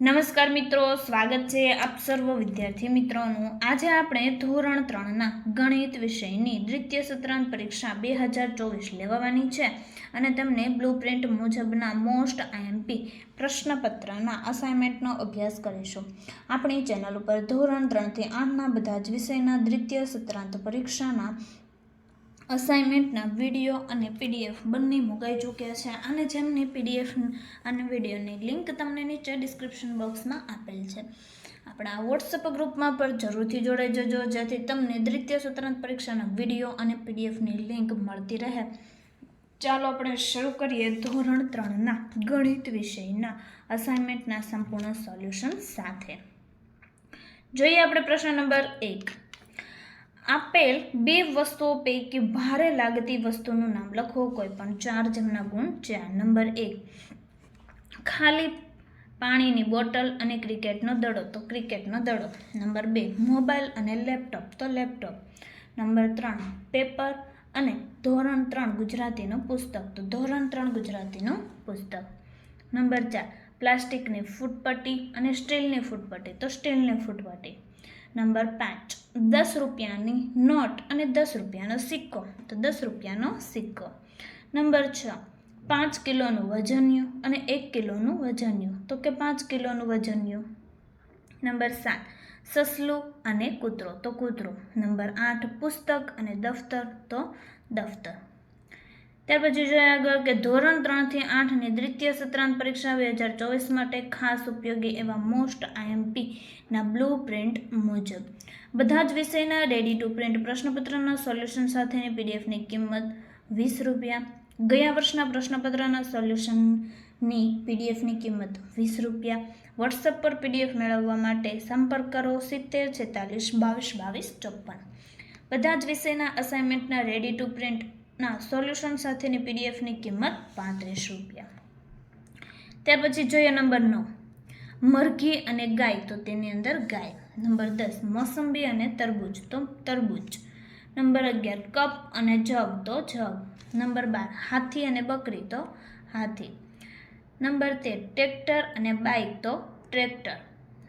નમસ્કાર મિત્રો, સ્વાગત છે આપ સર્વ વિદ્યાર્થી મિત્રોનું. આજે આપણે ધોરણ ત્રણના ગણિત વિષયની દ્વિતીય સત્રાંત પરીક્ષા બે હજાર ચોવીસ લેવાની છે અને તમને બ્લુ પ્રિન્ટ મુજબના મોસ્ટ આઈએમપી પ્રશ્નપત્રના અસાઇનમેન્ટનો અભ્યાસ કરીશું. આપણી ચેનલ ઉપર ધોરણ ત્રણથી આઠના બધા જ વિષયના દ્વિતીય સત્રાંત પરીક્ષાના અસાઇનમેન્ટના વીડિયો અને પીડીએફ બંને મુકાઈ ચૂક્યા છે. અને જેમની પીડીએફ અને વિડીયોની લિંક તમને નીચે ડિસ્ક્રિપ્શન બોક્સમાં આપેલ છે. આપણા વોટ્સઅપ ગ્રુપમાં પણ જરૂરથી જોડાઈ જજો, જેથી તમને દ્વિતીય સત્રાંત પરીક્ષાના વીડિયો અને પીડીએફની લિંક મળતી રહે. ચાલો આપણે શરૂ કરીએ ધોરણ ત્રણના ગણિત વિષયના અસાઇનમેન્ટના સંપૂર્ણ સોલ્યુશન સાથે. જોઈએ આપણે પ્રશ્ન નંબર એક. આપેલ બે વસ્તુઓ પૈકી ભારે લાગતી વસ્તુનું નામ લખો. કોઈ પણ ચાર જણના ગુણ ચાર નંબર એક, ખાલી પાણીની બોટલ અને ક્રિકેટનો દડો. તો ક્રિકેટનો દડો. નંબર બે, મોબાઈલ અને લેપટોપ. તો લેપટોપ. નંબર ત્રણ, પેપર અને ધોરણ ત્રણ ગુજરાતીનું પુસ્તક. તો ધોરણ ત્રણ ગુજરાતીનું પુસ્તક. નંબર ચાર, પ્લાસ્ટિકની ફૂટપટ્ટી અને સ્ટીલની ફૂટપટ્ટી. તો સ્ટીલની ફૂટપટ્ટી. નંબર પાંચ દસ રૂપિયાની નોટ અને દસ રૂપિયાનો સિક્કો. તો દસ રૂપિયાનો સિક્કો. નંબર છ, પાંચ કિલોનું વજન્યું અને એક કિલોનું વજન્યું. તો કે પાંચ કિલોનું વજન્યું? નંબર સાત, સસલું અને કૂતરો. તો કૂતરો. નંબર આઠ, પુસ્તક અને દફતર. તો દફતર. ત્યાર પછી જોઈએ આગળ કે ધોરણ ત્રણથી આઠની દ્વિતીય સત્રાંત પરીક્ષા બે હજાર ચોવીસ માટે ખાસ ઉપયોગી એવા મોસ્ટ આઈએમપીના બ્લુ પ્રિન્ટ મુજબ. બધા જ વિષયના રેડી ટુ પ્રિન્ટ પ્રશ્નપત્રના સોલ્યુશન સાથેની પીડીએફની કિંમત વીસ રૂપિયા. ગયા વર્ષના પ્રશ્નપત્રના સોલ્યુશનની પીડીએફની કિંમત વીસ રૂપિયા. વોટ્સઅપ પર પીડીએફ મેળવવા માટે સંપર્ક કરો સિત્તેર છેતાલીસ બાવીસ બાવીસ ચોપ્પન. બધા જ વિષયના અસાઇનમેન્ટના રેડી ટુ પ્રિન્ટ ના સોલ્યુશન સાથેની પીડીએફની કિંમત પાંત્રીસ રૂપિયા. ત્યાર પછી જોઈએ નંબર નવ. મરઘી અને ગાય, તો તેની અંદર ગાય. નંબર દસ, મોસંબી અને તરબૂચ, તો તરબૂચ. નંબર અગિયાર, કપ અને જગ, તો જગ. નંબર બાર, હાથી અને બકરી, તો હાથી. નંબર તેર ટ્રેક્ટર અને બાઇક તો ટ્રેક્ટર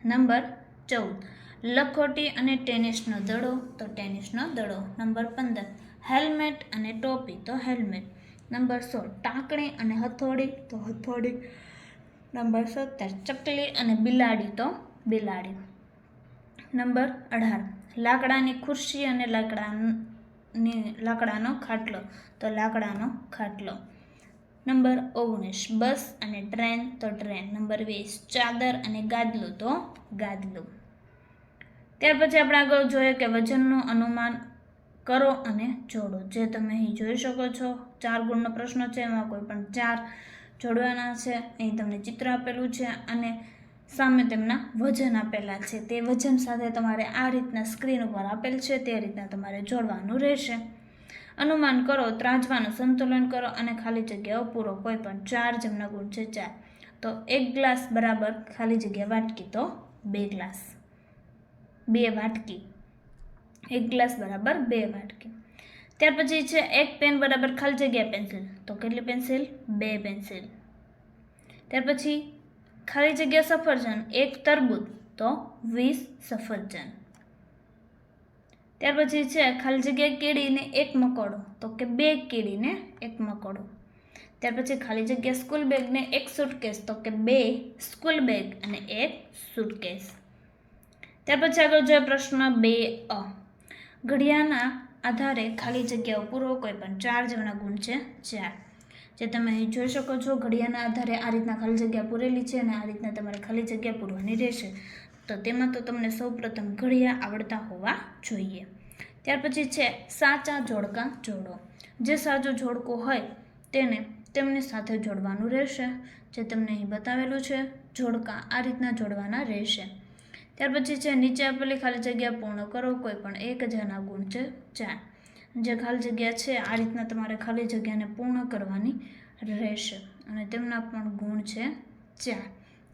નંબર ચૌદ, લખોટી અને ટેનિસનો દડો, તો ટેનિસનો દડો. નંબર પંદર હેલ્મેટ અને ટોપી, તો હેલ્મેટ. નંબર સોળ ટાંકણી અને હથોડી, તો હથોડી. નંબર સત્તર, ચકલી અને બિલાડી, તો બિલાડી. નંબર અઢાર, લાકડાની ખુરશી અને લાકડાની, લાકડાનો ખાટલો, તો લાકડાનો ખાટલો. નંબર ઓગણીસ, બસ અને ટ્રેન, તો ટ્રેન. નંબર વીસ, ચાદર અને ગાદલું, તો ગાદલું. ત્યાર પછી આપણે આગળ જોઈએ કે વજનનું અનુમાન કરો અને જોડો. જે તમે અહીં જોઈ શકો છો, ચાર ગુણનો પ્રશ્ન છે, એમાં કોઈ પણ ચાર જોડવાના છે. અહીં તમને ચિત્ર આપેલું છે અને સામે તેમના વજન આપેલા છે. તે વજન સાથે તમારે આ રીતના સ્ક્રીન ઉપર આપેલ છે, તે રીતના તમારે જોડવાનું રહેશે. અનુમાન કરો, ત્રાજવાનું સંતુલન કરો અને ખાલી જગ્યાઓ પૂરો. કોઈ પણ ચાર જેમના ગુણ છે, ચાર. તો એક ગ્લાસ બરાબર ખાલી જગ્યા વાટકી. તો બે ગ્લાસ. બે વાટકી. એક ગ્લાસ બરાબર બે વાટકી. ત્યાર પછી છે એક પેન બરાબર ખાલી જગ્યા પેન્સિલ. તો કેટલી પેન્સિલ? બે પેન્સિલ. ત્યાર પછી ખાલી જગ્યા સફરજન, એક તરબૂચ, તો વીસ સફરજન. ત્યાર પછી છે ખાલી જગ્યા કેળીને એક મકોડો. તો કે બે કેળીને એક મકોડો. ત્યાર પછી ખાલી જગ્યા સ્કૂલ બેગને એક સૂટકેસ. તો કે બે સ્કૂલ બેગ અને એક સૂટકેસ. ત્યાર પછી આગળ જોઈએ પ્રશ્ન બે અ. ઘડિયાળના આધારે ખાલી જગ્યાઓ પૂરો કોઈ પણ ચાર જેમના ગુણ છે ચાર. જે તમે અહીં જોઈ શકો છો, ઘડિયાળના આધારે આ રીતના ખાલી જગ્યા પૂરેલી છે અને આ રીતના તમારે ખાલી જગ્યા પૂરવાની રહેશે. તો તેમાં તો તમને સૌપ્રથમ ઘડિયાળ આવડતા હોવા જોઈએ. ત્યાર પછી છે સાચા જોડકા જોડો. જે સાચો જોડકો હોય તેને તેમની સાથે જોડવાનું રહેશે. જે તમને અહીં બતાવેલું છે, જોડકા આ રીતના જોડવાના રહેશે. ત્યાર પછી છે, નીચે આપેલી ખાલી જગ્યા પૂર્ણ કરો, કોઈ પણ એક હજારના ગુણ છે, ચાર. જે ખાલી જગ્યા છે, આ રીતના તમારે ખાલી જગ્યાને પૂર્ણ કરવાની રહેશે. અને તેમના પણ ગુણ છે, ચાર.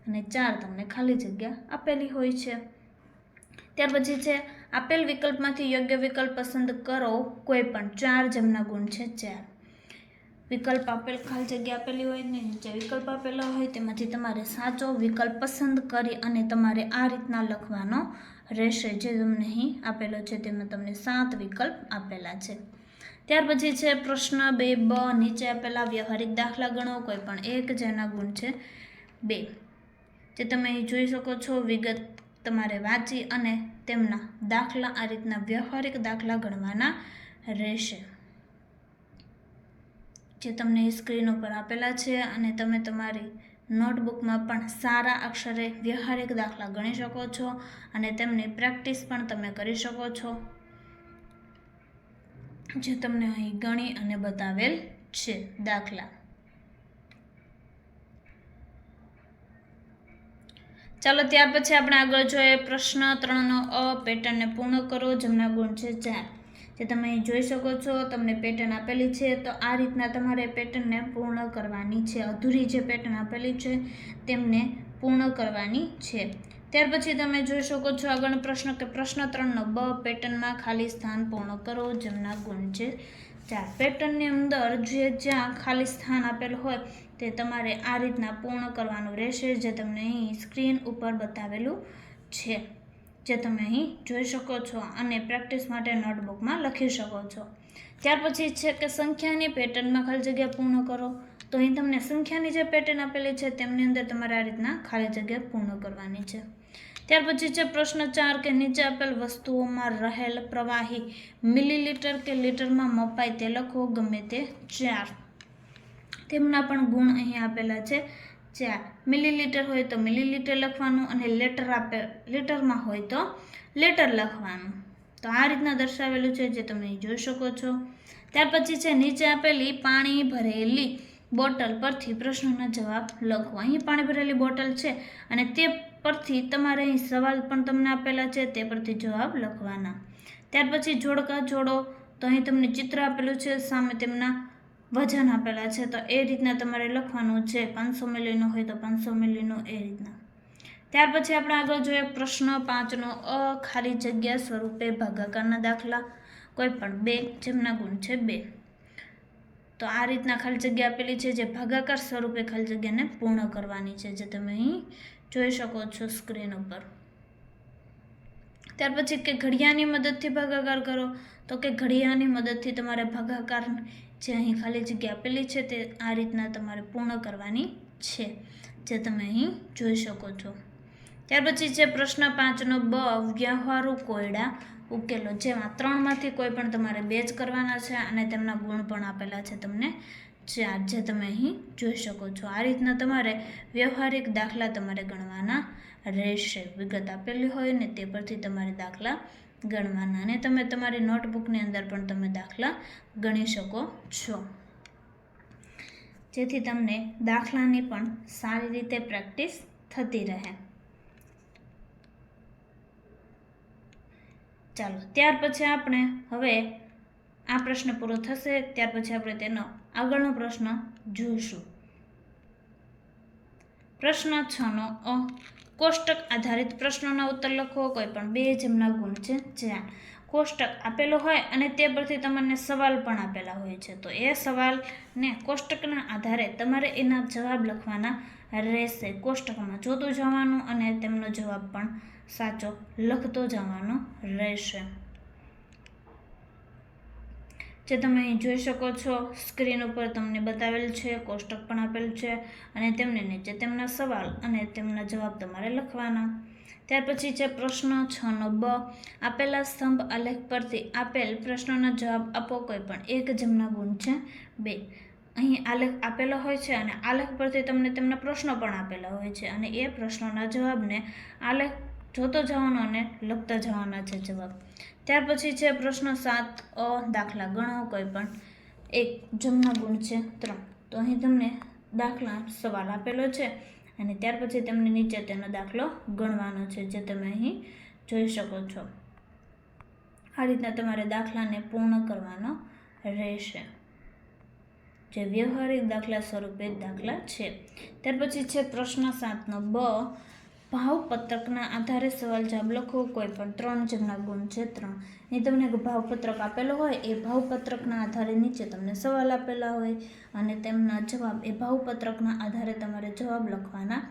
અને ચાર તમને ખાલી જગ્યા આપેલી હોય છે. ત્યાર પછી છે, આપેલ વિકલ્પમાંથી યોગ્ય વિકલ્પ પસંદ કરો, કોઈ પણ ચાર જેમના ગુણ છે, ચાર. વિકલ્પ આપેલ ખાલી જગ્યા આપેલી હોય ને નીચે વિકલ્પ આપેલો હોય, તેમાંથી તમારે સાચો વિકલ્પ પસંદ કરી અને તમારે આ રીતના લખવાનો રહેશે જે તમને અહીં આપેલો છે, તેમાં તમને સાત વિકલ્પ આપેલા છે. ત્યાર પછી છે પ્રશ્ન બે, બ, નીચે આપેલા વ્યવહારિક દાખલા ગણો કોઈ પણ એક જેના ગુણ છે બે. જે તમે અહીં જોઈ શકો છો, વિગત તમારે વાંચી અને તેમના દાખલા આ રીતના વ્યવહારિક દાખલા ગણવાના રહેશે. જે તમને સ્ક્રીન ઉપર આપેલા છે અને તમે તમારી નોટબુકમાં પણ સારા અક્ષરે વ્યવહારિક દાખલા ગણી શકો છો અને તેમની પ્રેક્ટિસ પણ તમે કરી શકો છો, જે તમને અહીં ગણી અને બતાવેલ છે દાખલા. ચાલો ત્યાર પછી આપણે આગળ જોઈએ પ્રશ્ન ત્રણનો અ, પેટર્નને પૂર્ણ કરો, જેમના ગુણ છે ચાર. જે તમે અહીં જોઈ શકો છો, તમને પેટર્ન આપેલી છે, તો આ રીતના તમારે પેટર્નને પૂર્ણ કરવાની છે. અધૂરી જે પેટર્ન આપેલી છે, તેમને પૂર્ણ કરવાની છે. ત્યાર પછી તમે જોઈ શકો છો આગળનો પ્રશ્ન કે પ્રશ્ન ત્રણનો, બ પેટર્નમાં ખાલી સ્થાન પૂર્ણ કરો, જેમના ગુણ છે. ચાર પેટર્નની અંદર જે જ્યાં ખાલી સ્થાન આપેલ હોય, તે તમારે આ રીતના પૂર્ણ કરવાનું રહેશે, જે તમને અહીં સ્ક્રીન ઉપર બતાવેલું છે. જે તમે અહીં જોઈ શકો છો અને પ્રેક્ટિસ માટે નોટબુકમાં લખી શકો છો. ત્યાર પછી છે કે સંખ્યાની પેટર્નમાં ખાલી જગ્યા પૂર્ણ કરો. તો અહીં તમને સંખ્યાની જે પેટર્ન આપેલી છે તેમની અંદર તમારે આ રીતના ખાલી જગ્યા પૂર્ણ કરવાની છે. ત્યાર પછી છે પ્રશ્ન ચાર કે નીચે આપેલ વસ્તુઓમાં રહેલ પ્રવાહી મિલીલીટર કે લીટરમાં મપાય તે લખો ગમે તે ચાર. તેમના પણ ગુણ અહીં આપેલા છે. ચાર મિલીલીટર હોય તો મિલીલીટર લખવાનું અને લેટર આપે, લેટરમાં હોય તો લેટર લખવાનું. તો આ રીતના દર્શાવેલું છે જે તમે જોઈ શકો છો. ત્યાર પછી છે નીચે આપેલી પાણી ભરેલી બોટલ પરથી પ્રશ્નોના જવાબ લખો. અહીં પાણી ભરેલી બોટલ છે અને તે પરથી તમારે અહીં સવાલ પણ તમને આપેલા છે, તે પરથી જવાબ લખવાના. ત્યાર પછી જોડકા જોડો. તો અહીં તમને ચિત્ર આપેલું છે, સામે તેમના વજન આપેલા છે, તો એ રીતના તમારે લખવાનું છે, પાંચસો મિલીનું હોય તો પાંચસો મિલીનું એ રીતના. ત્યાર પછી આપણે આગળ જોઈએ પ્રશ્ન પાંચનો, અ ખાલી જગ્યા સ્વરૂપે ભાગાકારના દાખલા, કોઈ પણ બે, જેમના ગુણ છે બે. તો આ રીતના ખાલી જગ્યા આપેલી છે, જે ભાગાકાર સ્વરૂપે ખાલી જગ્યાને પૂર્ણ કરવાની છે, જે તમે અહીં જોઈ શકો છો સ્ક્રીન ઉપર. ત્યાર પછી કે ઘડિયાળની મદદથી ભાગાકાર કરો, તો કે ઘડિયાળની મદદથી તમારે ભાગાકાર જે અહીં ખાલી જગ્યા આપેલી છે તે આ રીતના તમારે પૂર્ણ કરવાની છે, જે તમે અહીં જોઈ શકો છો. ત્યાર પછી છે પ્રશ્ન પાંચનો, બ વ્યવહારુ કોયડા ઉકેલો, જેમાં ત્રણમાંથી કોઈ પણ તમારે બે જ કરવાના છે અને તેમના ગુણ પણ આપેલા છે તમને ચાર, જે તમે અહીં જોઈ શકો છો. આ રીતના તમારે વ્યવહારિક દાખલા તમારે ગણવાના રહેશે. વિગત આપેલી હોય ને તે પરથી તમારે દાખલા ગણવાના. અને તમે તમારી નોટબુકની અંદર પણ તમે દાખલા ગણી શકો છો. જેથી તમને દાખલાની પણ સારી રીતે પ્રેક્ટિસ થતી રહે. ચાલો, ત્યાર પછી આપણે હવે આ પ્રશ્ન પૂરો થશે. ત્યાર પછી આપણે તેનો આગળનો પ્રશ્ન જોઈશું. પ્રશ્ન છનો અ. કોષ્ટક આધારિત પ્રશ્નોના ઉત્તર લખો. કોઈ પણ બે જેમના ગુણ છે જ્યાં કોષ્ટક આપેલો હોય અને તે પરથી તમને સવાલ પણ આપેલા હોય છે. તો એ સવાલને કોષ્ટકના આધારે તમારે એના જવાબ લખવાના રહેશે. કોષ્ટકમાં જોતું જવાનું અને તેમનો જવાબ પણ સાચો લખતો જવાનો રહેશે. જે તમે અહીં જોઈ શકો છો, સ્ક્રીન ઉપર તમને બતાવેલ છે, કોષ્ટક પણ આપેલ છે અને તેમને નીચે તેમના સવાલ અને તેમના જવાબ તમારે લખવાના. ત્યાર પછી છે પ્રશ્ન છનો બ. આપેલા સ્તંભ આલેખ પરથી આપેલ પ્રશ્નોના જવાબ આપો કોઈ પણ એક જેમના ગુણ છે બે. અહીં આલેખ આપેલો હોય છે અને આલેખ પરથી તમને તેમના પ્રશ્નો પણ આપેલા હોય છે અને એ પ્રશ્નોના જવાબને આલેખ જોતો જવાનો અને લખતા જવાના છે જવાબ. ત્યાર પછી છે પ્રશ્ન સાત, અ, દાખલા ગણો કોઈ પણ. એક જમના ગુણ છે ત્રણ. તો અહીં તમને દાખલા સવાલ આપેલો છે અને ત્યાર પછી તમને નીચે તેનો દાખલો ગણવાનો છે જે તમે અહીં જોઈ શકો છો. આ રીતના તમારે દાખલાને પૂર્ણ કરવાનો રહેશે. જે વ્યવહારિક દાખલા સ્વરૂપે દાખલા છે. ત્યાર પછી છે પ્રશ્ન સાતનો બ. ભાવપત્રકના આધારે સવાલ જવાબ લખો. કોઈ પણ ત્રણ જેમના ગુણ છે, ત્રણ. એ તમને ભાવપત્રક આપેલો હોય, એ ભાવપત્રકના આધારે નીચે તમને સવાલ આપેલા હોય અને તેમના જવાબ એ ભાવપત્રકના આધારે તમારે જવાબ લખવાના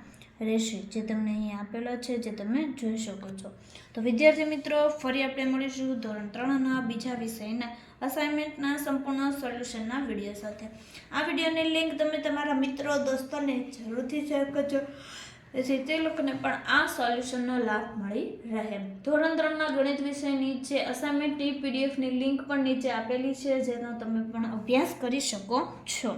રહેશે. જે તમને અહીં આપેલો છે, જે તમે જોઈ શકો છો. તો વિદ્યાર્થી મિત્રો, ફરી આપણે મળીશું ધોરણ ત્રણના બીજા વિષયના અસાઇનમેન્ટના સંપૂર્ણ સોલ્યુશનના વીડિયો સાથે. આ વિડીયોની લિંક તમે તમારા મિત્રો, દોસ્તોને જરૂરથી શેર કરજો. જેથી તે લોકોને પણ આ સોલ્યુશનનો લાભ મળી રહે. ધોરણ ત્રણના ગણિત વિષયની જે અસાઇનમેન્ટની પીડીએફની લિંક પણ નીચે આપેલી છે, જેનો તમે પણ અભ્યાસ કરી શકો છો.